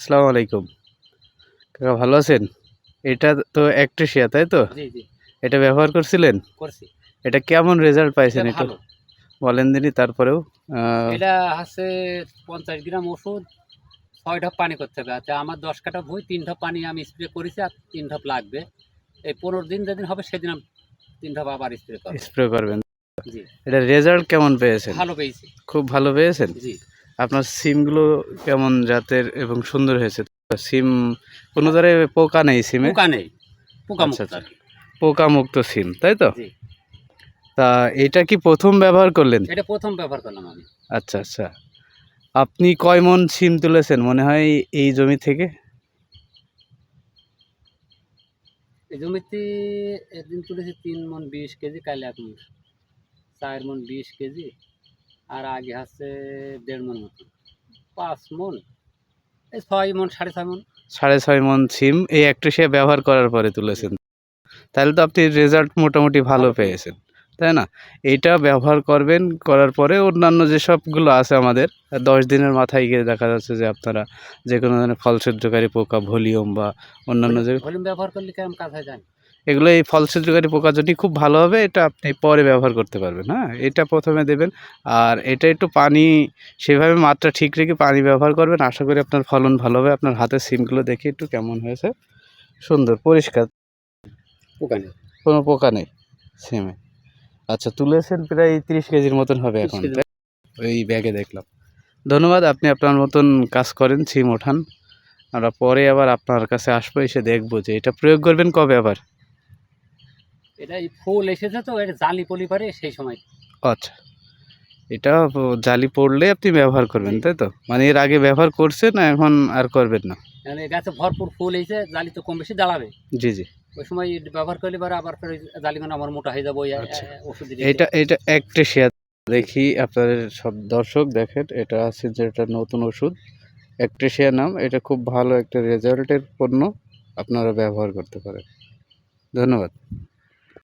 আসসালামু আলাইকুম। কাকা ভালো আছেন? এটা তো অ্যাক্ট্রেসিয়া তাই তো? এটা ব্যবহার করছিলেন? করছি। এটা কেমন রেজাল্ট পাইছেন এটা বলেন দিনই তারপরেও এটা হচ্ছে পঞ্চাশ গ্রাম ওষুধ ছয় ঢপ পানি করতে হবে। আচ্ছা আমার দশ কাটা বই তিন ঢপ পানি আমি স্প্রে করেছি আর তিন ঢপ লাগবে। এই পনেরো দিন যেদিন হবে সেদিন আমি তিন ঢপ আবার স্প্রে করব। স্প্রে করবেন। জি। এটা রেজাল্ট কেমন পেয়েছেন? ভালো পেয়েছি। খুব ভালো পেয়েছেন? জি। আপনার সিমগুলো কেমন জাতের এবং সুন্দর হয়েছে? সিম কোনো ধরে পোকা নেই সিমে? পোকা নেই। পোকা আচ্ছা, মুক্ত আচ্ছা। পোকা মুক্ত সিম তাই তো? তা এটা কি প্রথম ব্যবহার করলেন? এটা প্রথম ব্যবহার করলাম আমি। আচ্ছা আচ্ছা। আপনি কয় মন সিম তুলেছেন মনে হয় এই জমি থেকে? এই জমিতে একদিন তুলেছি তিন মন বিশ কেজি কাল এক মন চার মন বিশ কেজি। আর আগে আছে দেড় মন মতো পাঁচ মন এই ছয় মন সাড়ে ছয় মন। সাড়ে ছয় মন সিম এই একটু সে ব্যবহার করার পরে তুলেছেন। তাহলে তো আপনি রেজাল্ট মোটামুটি ভালো ভালো পেয়েছেন। তাই না? এইটা ব্যবহার করবেন করার পরে অন্যান্য যেসবগুলো আছে আমাদের দশ দিনের মাথায় গিয়ে দেখা যাচ্ছে যে আপনারা যে কোনো ধরনের ফল সহ্যকারী পোকা ভলিউম বা অন্যান্য যে ভলিউম ব্যবহার করলে কেমন কাজ হয় জানি এগুলো এই ফল সহ্যকারী পোকা যদি খুব ভালো হবে এটা আপনি পরে ব্যবহার করতে পারবেন হ্যাঁ? এটা প্রথমে দেবেন। আর এটা একটু পানি সেভাবে মাত্রা ঠিক রেখে পানি ব্যবহার করবেন। আশা করি আপনার ফলন ভালো হবে। আপনার হাতের সিমগুলো দেখে একটু কেমন হয়েছে? সুন্দর পরিষ্কার। পোকা নেই। কোনো পোকা নেই সিমে আচ্ছা তুলেছেন প্রায় তিরিশ কেজির মতন হবে এখন ওই ব্যাগে দেখলাম। ধন্যবাদ আপনি আপনার মতন কাজ করেন সিম ওঠান। আমরা পরে আবার আপনার কাছে আসব এসে দেখব যে এটা প্রয়োগ করবেন কবে আবার। এটা ফুল এসেছে তো এটা জালি পলি পারে সেই সময়। আচ্ছা এটা জালি পড়লে আপনি ব্যবহার করবেন তাই তো? মানে এর আগে ব্যবহার করছেন না এখন আর করবেন না? মানে গাছে ভরপুর ফুল এসে জালি তো কম বেশি জ্বালাবে। জি জি। ওই সময় ব্যবহার করলে পরে আবার মানে আমার মোটা হয়ে যাবে আচ্ছা। ওষুধ এটা এটা শেয়ার দেখি আপনাদের সব দর্শক দেখেন এটা আছে যেটা নতুন ওষুধ। অ্যাক্ট্রেশিয়া নাম এটা খুব ভালো একটা রেজাল্টের পণ্য আপনারা ব্যবহার করতে পারেন। ধন্যবাদ।